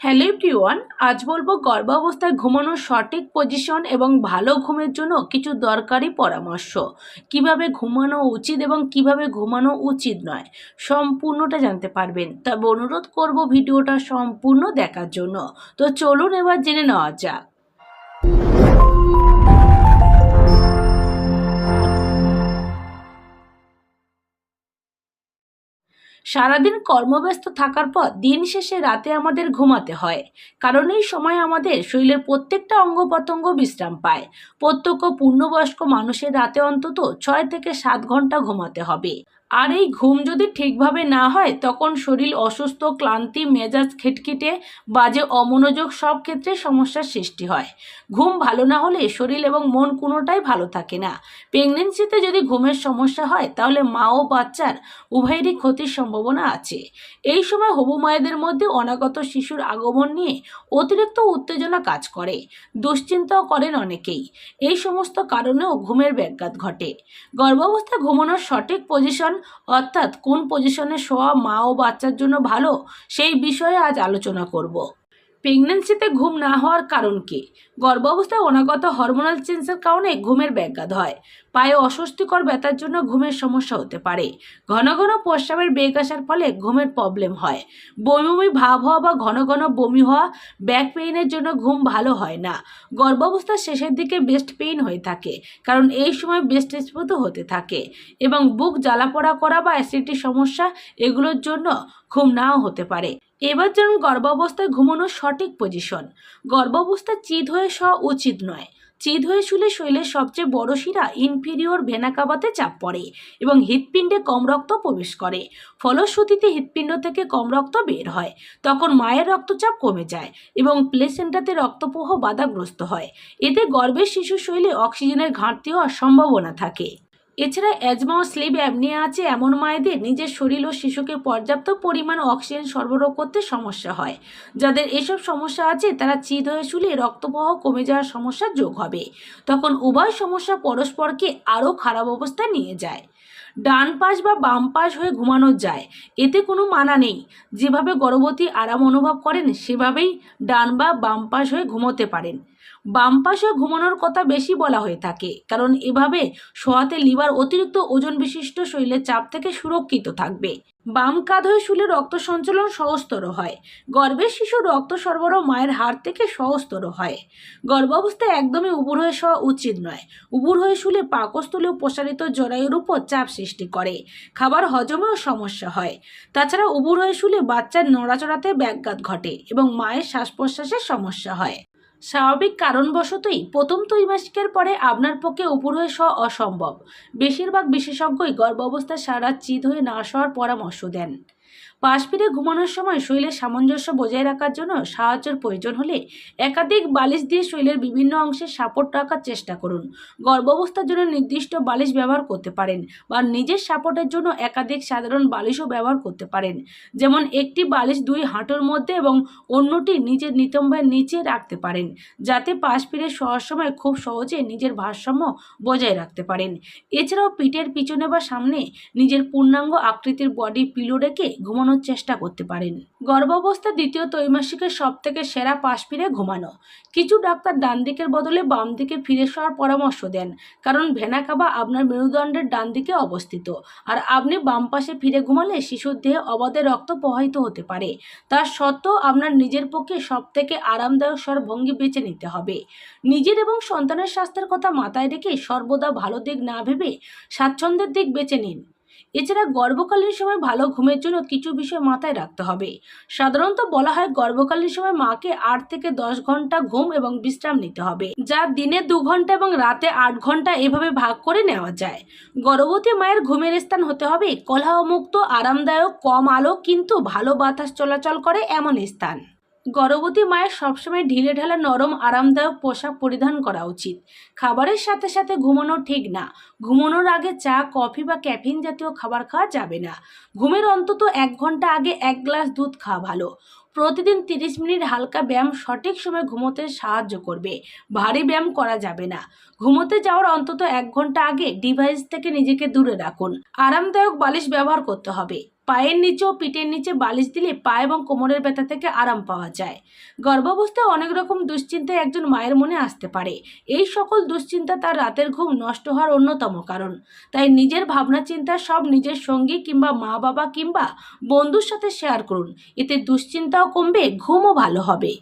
Hello everyone আজ বলব গর্ভাবস্থায় ঘুমানোর সঠিক পজিশন এবং ভালো ঘুমের জন্য কিছু দরকারি পরামর্শ। কীভাবে ঘুমানো উচিত এবং কীভাবে ঘুমানো উচিত নয়, সম্পূর্ণটা জানতে পারবেন। তবে অনুরোধ করব ভিডিওটা সম্পূর্ণ দেখার জন্য। তো চলুন এবার জেনে নেওয়া যাক। সারাদিন কর্মব্যস্ত থাকার পর দিন শেষে রাতে আমাদের ঘুমাতে হয়। কারণ এই সময় আমাদের শরীরের প্রত্যেকটা অঙ্গ প্রত্যঙ্গ বিশ্রাম পায়। প্রত্যক্ষ পূর্ণবয়স্ক মানুষের রাতে অন্তত ছয় থেকে সাত ঘণ্টা ঘুমাতে হবে। আর এই ঘুম যদি ঠিকভাবে না হয়, তখন শরীর অসুস্থ, ক্লান্তি, মেজাজ খিটখিটে, বাজে অমনোযোগ সব ক্ষেত্রে সমস্যার সৃষ্টি হয়। ঘুম ভালো না হলে শরীর এবং মন কোনোটাই ভালো থাকে না। প্রেগনেন্সিতে যদি ঘুমের সমস্যা হয়, তাহলে মা ও বাচ্চার উভয়েরই ক্ষতির সম্ভাবনা আছে। এই সময় হবু মায়েদের মধ্যে অনাগত শিশুর আগমন নিয়ে অতিরিক্ত উত্তেজনা কাজ করে। দুশ্চিন্তাও করেন অনেকেই। এই সমস্ত কারণেও ঘুমের ব্যাঘাত ঘটে। গর্ভাবস্থায় ঘুমানোর সঠিক পজিশন অর্থাৎ কোন পজিশনে শোয়া মা ও বাচ্চার জন্য ভালো? সেই বিষয়ে আজ আলোচনা করব। প্রেগনেন্সিতে ঘুম না হওয়ার কারণ কি? গর্ভাবস্থায় অনাগত হরমোনাল চেঞ্জের কারণে ঘুমের ব্যাঘাত হয়। পায়ে অস্বস্তিকর ব্যথার জন্য ঘুমের সমস্যা হতে পারে। ঘন ঘন প্রস্রাবের বেগ আসার ফলে ঘুমের প্রবলেম হয়। বমি বমি ভাব হওয়া বা ঘন ঘন বমি হওয়া ব্যাক পেইনের জন্য ঘুম ভালো হয় না। গর্ভাবস্থার শেষের দিকে বেস্ট পেইন হয়ে থাকে, কারণ এই সময় বেস্ট স্ফূত হতে থাকে এবং বুক জ্বালাপোড়া করা বা অ্যাসিডিটির সমস্যা এগুলোর জন্য ঘুম নাও হতে পারে। এবার যেমন গর্ভাবস্থায় ঘুমানোর সঠিক পজিশন গর্ভাবস্থায় চিত হয়ে শোয়া উচিত নয়। চিত হয়ে শুলে শরীরের সবচেয়ে বড় শিরা ইনফিরিয়র ভেনাকাবাতে চাপ পড়ে এবং হৃৎপিণ্ডে কম রক্ত প্রবেশ করে। ফলশ্রুতিতে হৃৎপিণ্ড থেকে কম রক্ত বের হয়। তখন মায়ের রক্তচাপ কমে যায় এবং প্লেসেন্টাতে রক্তপ্রহ বাধাগ্রস্ত হয়। এতে গর্ভের শিশুর শরীরে অক্সিজেনের ঘাটতি হওয়ার সম্ভাবনা থাকে। এছাড়া অ্যাজমা ও স্লিপ অ্যাপনিয়া আছে এমন মায়েদের। নিজের শরীর ও শিশুকে পর্যাপ্ত পরিমাণ অক্সিজেন সরবরাহ করতে সমস্যা হয়। যাদের এসব সমস্যা আছে, তারা চিত হয়ে শুলে রক্তপ্রবাহ কমে যাওয়ার সমস্যা যোগ হবে। তখন উভয় সমস্যা পরস্পরকে আরও খারাপ অবস্থায় নিয়ে যায়। ডান পাশ বা বাম পাশ হয়ে ঘুমানো যায়। এতে কোনো মানা নেই। যেভাবে গর্ভবতী আরাম অনুভব করেন, সেভাবেই ডান বা বাম পাশ হয়ে ঘুমোতে পারেন। বাম পাশে ঘুমানোর কথা বেশি বলা হয়ে থাকে, কারণ এভাবে শোয়াতে লিভার অতিরিক্ত ওজন বিশিষ্ট শরীরের চাপ থেকে সুরক্ষিত থাকবে। বাম কাঁধ হয়ে শুলে রক্ত সঞ্চালন সহজতর হয়। গর্ভের শিশুর রক্ত সরবরাহ মায়ের হাড় থেকে সহজতর হয়। গর্ভাবস্থায় একদমই উবুর হয়ে শোয়া উচিত নয়। উবুর হয়ে শুলে পাকস্থলেও প্রসারিত জরায়ুর উপর চাপ সৃষ্টি করে। খাবার হজমেও সমস্যা হয়। তাছাড়া উবুর হয়ে শুলে বাচ্চার নড়াচড়াতে ব্যাঘাত ঘটে এবং মায়ের শ্বাস প্রশ্বাসের সমস্যা হয়। স্বাভাবিক কারণবশতই প্রথম ত্রৈমাসিকের পরে আপনার পক্ষে উপর হয়ে শোয়া অসম্ভব। বেশিরভাগ বিশেষজ্ঞই গর্ভাবস্থায় সারা চিত হয়ে না শোয়ার পরামর্শ দেন। পাশ ফিরে ঘুমানোর সময় শরীরের সামঞ্জস্য বজায় রাখার জন্য সাহায্যের প্রয়োজন হলে একাধিক বালিশ দিয়ে শরীরের বিভিন্ন অংশে সাপোর্ট রাখার চেষ্টা করুন। গর্ভাবস্থার জন্য নির্দিষ্ট বালিশ ব্যবহার করতে পারেন বা নিজের সাপোর্টের জন্য একাধিক সাধারণ বালিশও ব্যবহার করতে পারেন। যেমন একটি বালিশ দুই হাঁটুর মধ্যে এবং অন্যটি নিজের নিতম্বের নিচে রাখতে পারেন, যাতে পাশ ফিরে শোয়ার সময় খুব সহজে নিজের ভারসাম্য বজায় রাখতে পারেন। এছাড়াও পিঠের পিছনে বা সামনে নিজের পূর্ণাঙ্গ আকৃতির বডি পিলো রেখে ঘুমানোর চেষ্টা করতে পারেন। গর্ভাবস্থা দ্বিতীয় ত্রৈমাসিকের সব থেকে সেরা পাশ ফিরে ঘুমানো। কিছু ডাক্তার ডান দিকের বদলে বাম দিকে ফিরে শোয়ার পরামর্শ দেন, কারণ ভেনা খাবা আপনার মেরুদণ্ডের ডান দিকে অবস্থিত। আর আপনি বাম পাশে ফিরে ঘুমালে শিশুর দেহে অবাধে রক্ত প্রবাহিত হতে পারে। তার সত্ত্বেও আপনার নিজের পক্ষে সব থেকে আরামদায়ক স্বর ভঙ্গি বেছে নিতে হবে। নিজের এবং সন্তানের স্বাস্থ্যের কথা মাথায় রেখে সর্বদা ভালো দিক না ভেবে স্বাচ্ছন্দ্যের দিক বেছে নিন। এছাড়া গর্ভকালীন সময় ভালো ঘুমের জন্য কিছু বিষয় মাথায় রাখতে হবে। সাধারণত বলা হয় গর্ভকালীন সময় মাকে আট থেকে দশ ঘণ্টা ঘুম এবং বিশ্রাম নিতে হবে, যা দিনে দু ঘণ্টা এবং রাতে আট ঘণ্টা এভাবে ভাগ করে নেওয়া যায়। গর্ভবতী মায়ের ঘুমের স্থান হতে হবে কলহামুক্ত, আরামদায়ক, কম আলো, কিন্তু ভালো বাতাস চলাচল করে এমন স্থান। গর্ভবতী মায়ের সবসময় ঢিলে ঢালা নরম, আরামদায়ক পোশাক পরিধান করা উচিত। খাবারের সাথে সাথে ঘুমানো ঠিক না। ঘুমানোর আগে চা, কফি বা ক্যাফিন জাতীয় খাবার খাওয়া যাবে না। ঘুমের অন্তত এক ঘণ্টা আগে এক গ্লাস দুধ খাওয়া ভালো। প্রতিদিন তিরিশ মিনিট হালকা ব্যায়াম সঠিক সময় ঘুমোতে সাহায্য করবে। ভারী ব্যায়াম করা যাবে না। ঘুমোতে যাওয়ার অন্তত এক ঘণ্টা আগে ডিভাইস থেকে নিজেকে দূরে রাখুন। আরামদায়ক বালিশ ব্যবহার করতে হবে। পায়ের নিচে ও পিঠের নিচে বালিশ দিলে পা এবং কোমরের ব্যথা থেকে আরাম পাওয়া যায়। গর্ভাবস্থায় অনেক রকম দুশ্চিন্তা একজন মায়ের মনে আসতে পারে। এই সকল দুশ্চিন্তা তার রাতের ঘুম নষ্ট হওয়ার অন্যতম কারণ। তাই নিজের ভাবনা চিন্তা সব নিজের সঙ্গী কিংবা মা বাবা কিংবা বন্ধুর সাথে শেয়ার করুন। এতে দুশ্চিন্তাও কমবে, ঘুমও ভালো হবে।